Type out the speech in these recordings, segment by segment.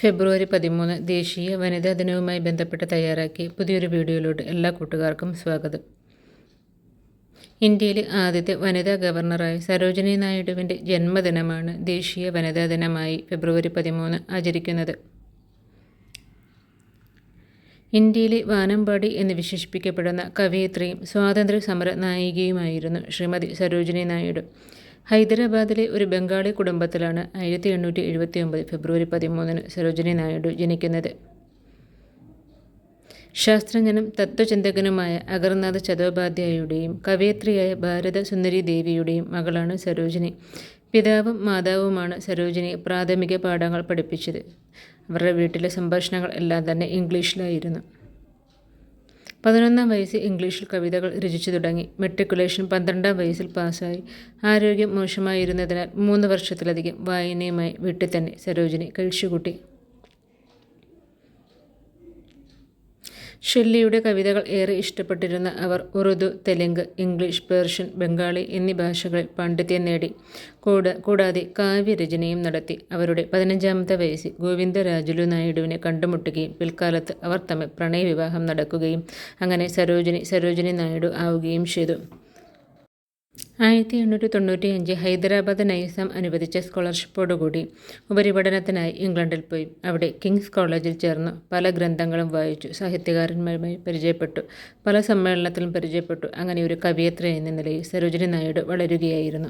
ഫെബ്രുവരി പതിമൂന്ന് ദേശീയ വനിതാ ദിനവുമായി ബന്ധപ്പെട്ട് തയ്യാറാക്കി പുതിയൊരു വീഡിയോയിലോട്ട് എല്ലാ കൂട്ടുകാർക്കും സ്വാഗതം. ഇന്ത്യയിലെ ആദ്യത്തെ വനിതാ ഗവർണറായ സരോജിനി നായിഡുവിന്റെ ജന്മദിനമാണ് ദേശീയ വനിതാ ദിനമായി ഫെബ്രുവരി പതിമൂന്ന് ആചരിക്കുന്നത്. ഇന്ത്യയിലെ വാനമ്പാടി എന്ന് വിശേഷിപ്പിക്കപ്പെടുന്ന കവയിത്രിയും സ്വാതന്ത്ര്യ സമര നായികയുമായിരുന്നു ശ്രീമതി സരോജിനി നായിഡു. ഹൈദരാബാദിലെ ഒരു ബംഗാളി കുടുംബത്തിലാണ് ആയിരത്തി എണ്ണൂറ്റി എഴുപത്തി ഒമ്പത് ഫെബ്രുവരി പതിമൂന്നിന് സരോജിനി നായിഡു ജനിക്കുന്നത്. ശാസ്ത്രജ്ഞനും തത്വചിന്തകനുമായ അഗർനാഥ് ചതോപാധ്യായയുടെയും കവയത്രിയായ ഭാരത സുന്ദരി ദേവിയുടെയും മകളാണ് സരോജിനി. പിതാവും മാതാവുമാണ് സരോജിനി പ്രാഥമിക പാഠങ്ങൾ പഠിപ്പിച്ചത്. അവരുടെ വീട്ടിലെ സംഭാഷണങ്ങൾ എല്ലാം തന്നെ ഇംഗ്ലീഷിലായിരുന്നു. പതിനൊന്നാം വയസ്സിൽ ഇംഗ്ലീഷിൽ കവിതകൾ രചിച്ചു തുടങ്ങി. മെട്രിക്കുലേഷൻ പന്ത്രണ്ടാം വയസ്സിൽ പാസ്സായി. ആരോഗ്യം മോശമായിരുന്നതിനാൽ മൂന്ന് വർഷത്തിലധികം വായനയുമായി വീട്ടിൽ തന്നെ സരോജിനി കഴിച്ചുകൂട്ടി ഷെല്ലിയുടെ കവിതകൾ ഏറെ ഇഷ്ടപ്പെട്ടിരുന്ന അവർ ഉറുദു തെലുങ്ക് ഇംഗ്ലീഷ് പേർഷ്യൻ ബംഗാളി എന്നീ ഭാഷകളിൽ പാണ്ഡിത്യം നേടി. കൂട കൂടാതെ കാവ്യരചനയും നടത്തി. അവരുടെ പതിനഞ്ചാമത്തെ വയസ്സിൽ ഗോവിന്ദരാജുലു നായിഡുവിനെ കണ്ടുമുട്ടുകയും പിൽക്കാലത്ത് അവർ തമ്മിൽ പ്രണയവിവാഹം നടക്കുകയും അങ്ങനെ സരോജിനി സരോജിനി നായിഡു ആവുകയും ചെയ്തു. ആയിരത്തി എണ്ണൂറ്റി തൊണ്ണൂറ്റി അഞ്ച് ഹൈദരാബാദ് നൈസാം അനുവദിച്ച സ്കോളർഷിപ്പോടുകൂടി ഉപരിപഠനത്തിനായി ഇംഗ്ലണ്ടിൽ പോയി. അവിടെ കിങ്സ് കോളേജിൽ ചേർന്നു പല ഗ്രന്ഥങ്ങളും വായിച്ചു. സാഹിത്യകാരന്മാരുമായി പരിചയപ്പെട്ടു. പല സമ്മേളനത്തിലും പരിചയപ്പെട്ടു. അങ്ങനെ ഒരു കവിയത്ര എന്ന നിലയിൽ സരോജിനി നായിഡു വളരുകയായിരുന്നു.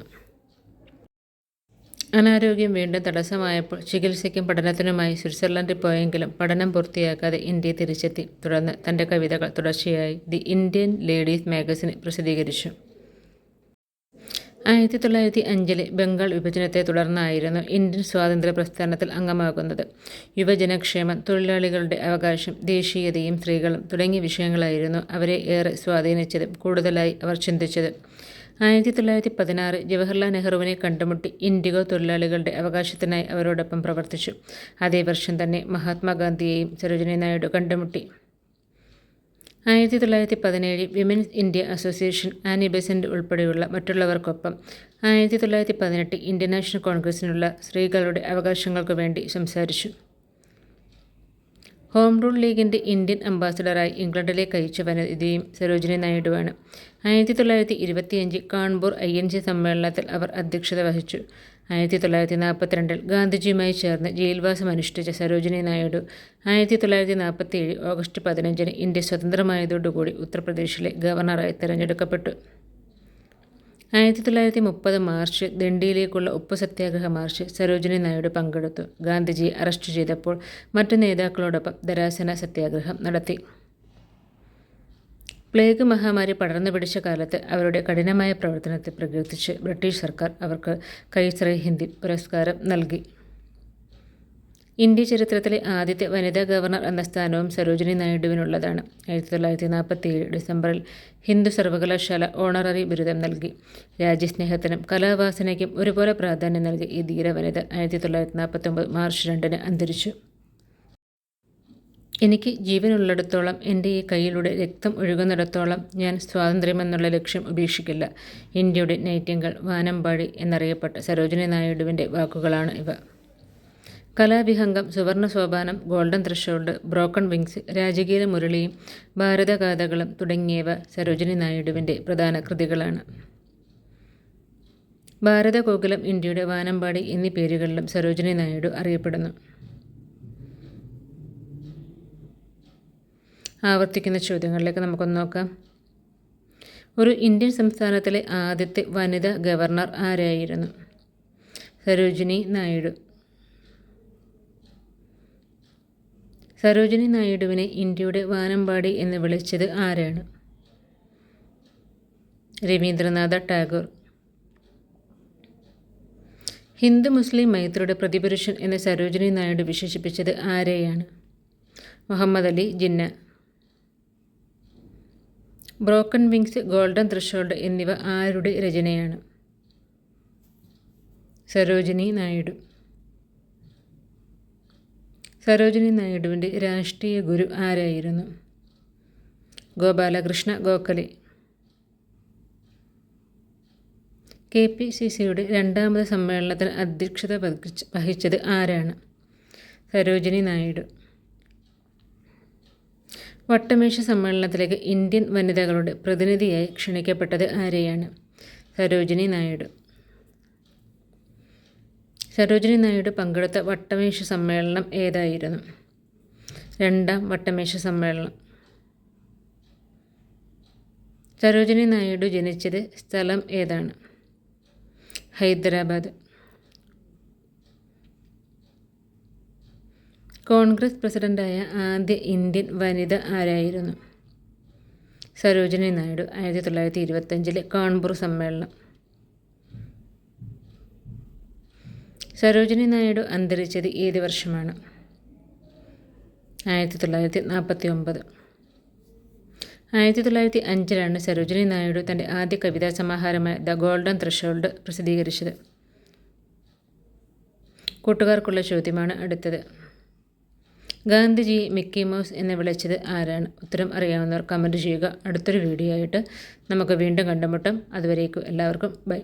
അനാരോഗ്യം വീണ്ടും തടസ്സമായപ്പോൾ ചികിത്സയ്ക്കും പഠനത്തിനുമായി സ്വിറ്റ്സർലൻഡിൽ പോയെങ്കിലും പഠനം പൂർത്തിയാക്കാതെ ഇന്ത്യയെ തിരിച്ചെത്തി. തുടർന്ന് തന്റെ കവിതകൾ തുടർച്ചയായി ദി ഇന്ത്യൻ ലേഡീസ് മാഗസിൻ പ്രസിദ്ധീകരിച്ചു. ആയിരത്തി തൊള്ളായിരത്തി അഞ്ചിലെ ബംഗാൾ വിഭജനത്തെ തുടർന്നായിരുന്നു ഇന്ത്യൻ സ്വാതന്ത്ര്യ പ്രസ്ഥാനത്തിൽ അംഗമാകുന്നത്. യുവജനക്ഷേമം തൊഴിലാളികളുടെ അവകാശം ദേശീയതയും സ്ത്രീകളും തുടങ്ങിയ വിഷയങ്ങളായിരുന്നു അവരെ ഏറെ സ്വാധീനിച്ചതും കൂടുതലായി അവർ ചിന്തിച്ചത്. ആയിരത്തി തൊള്ളായിരത്തി പതിനാറ് ജവഹർലാൽ നെഹ്റുവിനെ കണ്ടുമുട്ടി ഇൻഡിഗോ തൊഴിലാളികളുടെ അവകാശത്തിനായി അവരോടൊപ്പം പ്രവർത്തിച്ചു. അതേ വർഷം തന്നെ മഹാത്മാഗാന്ധിയെയും സരോജിനി നായിഡു കണ്ടുമുട്ടി. ആയിരത്തി തൊള്ളായിരത്തി പതിനേഴിൽ women's India association Annie Besant ഉൾപ്പെടെയുള്ള മറ്റുള്ളവർക്കൊപ്പം ആയിരത്തി തൊള്ളായിരത്തി പതിനെട്ട് ഇന്ത്യൻ നാഷണൽ കോൺഗ്രസിനുള്ള സ്ത്രീകളുടെ അവകാശങ്ങൾക്കു വേണ്ടി സംസാരിച്ചു. ഹോം റൂൾ ലീഗിന്റെ ഇന്ത്യൻ അംബാസഡറായി ഇംഗ്ലണ്ടിലേക്ക് അയച്ച വനിതയും സരോജിനി നായിഡുവാണ്. ആയിരത്തി തൊള്ളായിരത്തി ഇരുപത്തിയഞ്ച് കാൺപൂർ ഐ എൻ ജി സമ്മേളനത്തിൽ അവർ അധ്യക്ഷത വഹിച്ചു. ആയിരത്തി തൊള്ളായിരത്തി നാൽപ്പത്തിരണ്ടിൽ ഗാന്ധിജിയുമായി ചേർന്ന് ജയിൽവാസം അനുഷ്ഠിച്ച സരോജിനി നായിഡു ആയിരത്തി തൊള്ളായിരത്തി നാൽപ്പത്തിയേഴ് ഓഗസ്റ്റ് പതിനഞ്ചിന് ഇന്ത്യ സ്വതന്ത്രമായതോടുകൂടി ഉത്തർപ്രദേശിലെ ഗവർണറായി തിരഞ്ഞെടുക്കപ്പെട്ടു. ആയിരത്തി തൊള്ളായിരത്തി മുപ്പത് മാർച്ച് ദണ്ഡിയിലേക്കുള്ള ഉപ്പ് സത്യാഗ്രഹ മാർച്ച് സരോജിനി നായിഡു പങ്കെടുത്തു. ഗാന്ധിജിയെ അറസ്റ്റ് ചെയ്തപ്പോൾ മറ്റു നേതാക്കളോടൊപ്പം ദരാസന സത്യാഗ്രഹം നടത്തി. പ്ലേഗ് മഹാമാരി പടർന്നു പിടിച്ച കാലത്ത് അവരുടെ കഠിനമായ പ്രവർത്തനത്തെ പ്രകീർത്തിച്ച് ബ്രിട്ടീഷ് സർക്കാർ അവർക്ക് കൈസറി ഹിന്ദി പുരസ്കാരം നൽകി. ഇന്ത്യ ചരിത്രത്തിലെ ആദ്യത്തെ വനിതാ ഗവർണർ എന്ന സ്ഥാനവും സരോജിനി നായിഡുവിനുള്ളതാണ്. ആയിരത്തി തൊള്ളായിരത്തി നാൽപ്പത്തി ഏഴ് ഡിസംബറിൽ ഹിന്ദു സർവകലാശാല ഓണററി ബിരുദം നൽകി. രാജ്യസ്നേഹത്തിനും കലാവാസനയ്ക്കും ഒരുപോലെ പ്രാധാന്യം നൽകി ഈ ധീര വനിത ആയിരത്തി തൊള്ളായിരത്തി നാൽപ്പത്തൊമ്പത് മാർച്ച് രണ്ടിന് അന്തരിച്ചു. എനിക്ക് ജീവനുള്ളിടത്തോളം എന്റെ ഈ കയ്യിലൂടെ രക്തം ഒഴുകുന്നിടത്തോളം ഞാൻ സ്വാതന്ത്ര്യമെന്നുള്ള ലക്ഷ്യം ഉപേക്ഷിക്കില്ല. ഇന്ത്യയുടെ നൈറ്റിംഗൾ വാനമ്പാടി എന്നറിയപ്പെട്ട സരോജിനി നായിഡുവിന്റെ വാക്കുകളാണ് ഇവ. കലാവിഹംഗം സുവർണ സോപാനം ഗോൾഡൻ ത്രഷോൾഡ് ബ്രോക്കൺ വിങ്സ് രാജകീയ മുരളിയും ഭാരതഗാഥകളും തുടങ്ങിയവ സരോജിനി നായിഡുവിന്റെ പ്രധാന കൃതികളാണ്. ഭാരതഗോകുലം ഇന്ത്യയുടെ വാനമ്പാടി എന്നീ പേരുകളിലും സരോജിനി നായിഡു അറിയപ്പെടുന്നു. ആവർത്തിക്കുന്ന ചോദ്യങ്ങളിലേക്ക് നമുക്കൊന്ന് നോക്കാം. ഒരു ഇന്ത്യൻ സംസ്ഥാനത്തിലെ ആദ്യത്തെ വനിതാ ഗവർണർ ആരായിരുന്നു? സരോജിനി നായിഡു. സരോജിനി നായിഡുവിനെ ഇന്ത്യയുടെ വാനമ്പാടി എന്ന് വിളിച്ചത് ആരാണ്? രവീന്ദ്രനാഥ ടാഗോർ. ഹിന്ദു മുസ്ലിം മൈത്രിയുടെ പ്രതിപുരുഷൻ എന്ന് സരോജിനി നായിഡു വിശേഷിപ്പിച്ചത് ആരെയാണ്? Muhammad Ali Jinnah. Broken wings golden threshold എന്നിവ ആരുടെ രചനയാണ്? സരോജിനി നായിഡു. സരോജിനി നായിഡുവിന്റെ രാഷ്ട്രീയ ഗുരു ആരായിരുന്നു? Gopalakrishna Gokhale. K P C സിയുടെ രണ്ടാമത് സമ്മേളനത്തിൽ അധ്യക്ഷത വഹിച്ചത് ആരാണ്? സരോജിനി നായിഡു. വട്ടമേശ സമ്മേളനത്തിലേക്ക് ഇന്ത്യൻ വനിതകളുടെ പ്രതിനിധിയായി ക്ഷണിക്കപ്പെട്ടത് ആരെയാണ്? സരോജിനി നായിഡു. സരോജിനി നായിഡു പങ്കെടുത്ത വട്ടമേശ സമ്മേളനം ഏതായിരുന്നു? രണ്ടാം വട്ടമേശ സമ്മേളനം. സരോജിനി നായിഡു ജനിച്ചത് സ്ഥലം ഏതാണ്? ഹൈദരാബാദ്. കോൺഗ്രസ് പ്രസിഡന്റായ ആദ്യ ഇന്ത്യൻ വനിത ആരായിരുന്നു? സരോജിനി നായിഡു ആയിരത്തി തൊള്ളായിരത്തി ഇരുപത്തഞ്ചിലെ കാൺപൂർ സമ്മേളനം. സരോജിനി നായിഡു അന്തരിച്ചത് ഏത് വർഷമാണ്? ആയിരത്തി തൊള്ളായിരത്തി നാൽപ്പത്തി ഒമ്പത് ആയിരത്തി തൊള്ളായിരത്തി അഞ്ചിലാണ് സരോജിനി നായിഡു തന്റെ ആദ്യ കവിതാ സമാഹാരമായ ദ ഗോൾഡൻ ത്രഷോൾഡ് പ്രസിദ്ധീകരിച്ചത്. കൂട്ടുകാർക്കുള്ള ചോദ്യമാണ് അടുത്തത്. ഗാന്ധിജി മിക്കി മൗസ് എന്ന് വിളിച്ചത് ആരാണ്? ഉത്തരം അറിയാവുന്നവർ കമന്റ് ചെയ്യുക. അടുത്തൊരു വീഡിയോ ആയിട്ട് നമുക്ക് വീണ്ടും കണ്ടുമുട്ടാം. അതുവരേക്കും എല്ലാവർക്കും ബൈ.